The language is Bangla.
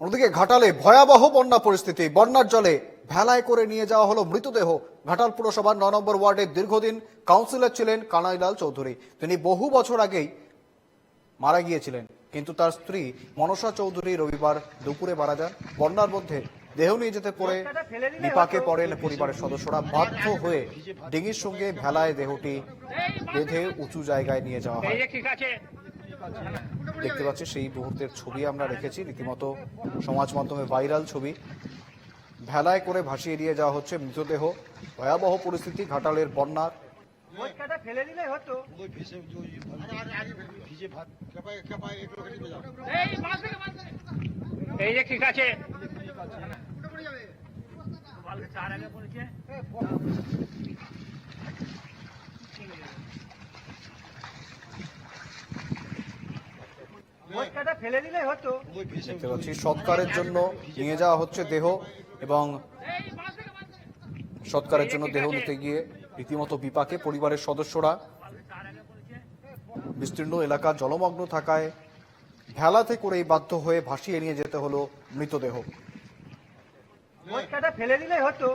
অন্যদিকে ঘাটালে ভয়াবহ বন্যা পরিস্থিতি। বন্যার জলে ভেলায় করে নিয়ে যাওয়া হলো মৃতদেহ। ঘাটাল পুরসভার ন নম্বর ওয়ার্ডের দীর্ঘদিন কাউন্সিলর ছিলেন কানাইলাল চৌধুরী। তিনি বহু বছর আগেই মারা গিয়েছিলেন। কিন্তু তার স্ত্রী মনসা চৌধুরী রবিবার দুপুরে মারা যান। বন্যার মধ্যে দেহ নিয়ে যেতে পড়ে বিপাকে পড়েন পরিবারের সদস্যরা। বাধ্য হয়ে ডিঙির সঙ্গে ভেলায় দেহটি বেঁধে উঁচু জায়গায় নিয়ে যাওয়া হয়। দেখতে পাচ্ছি সেই মুহূর্তের ছবি আমরা রেখেছি। রীতিমতো সমাজ মাধ্যমে ভাইরাল ছবি। ভেলায় করে ভাসিয়ে নিয়ে যাওয়া হচ্ছে মৃতদেহ। ভয়াবহ পরিস্থিতি ঘাটালের বন্যার এই যে ঠিক আছে তার আগে পড়েছে মোটকাটা ফেলে দিলে হতো ওই ভেসে দেখতে পাচ্ছি সৎকারের জন্য নিয়ে যাওয়া হচ্ছে দেহ এবং সৎকারের জন্য দেহ নিতে গিয়ে রীতিমতো বিপাকে পরিবারের সদস্যরা। বিস্তীর্ণ এলাকা জলমগ্ন থাকায় ভেলাতে করেই বাধ্য হয়ে ভাসিয়ে নিয়ে যেতে হলো মৃতদেহ। ফেলে দিলে হতো।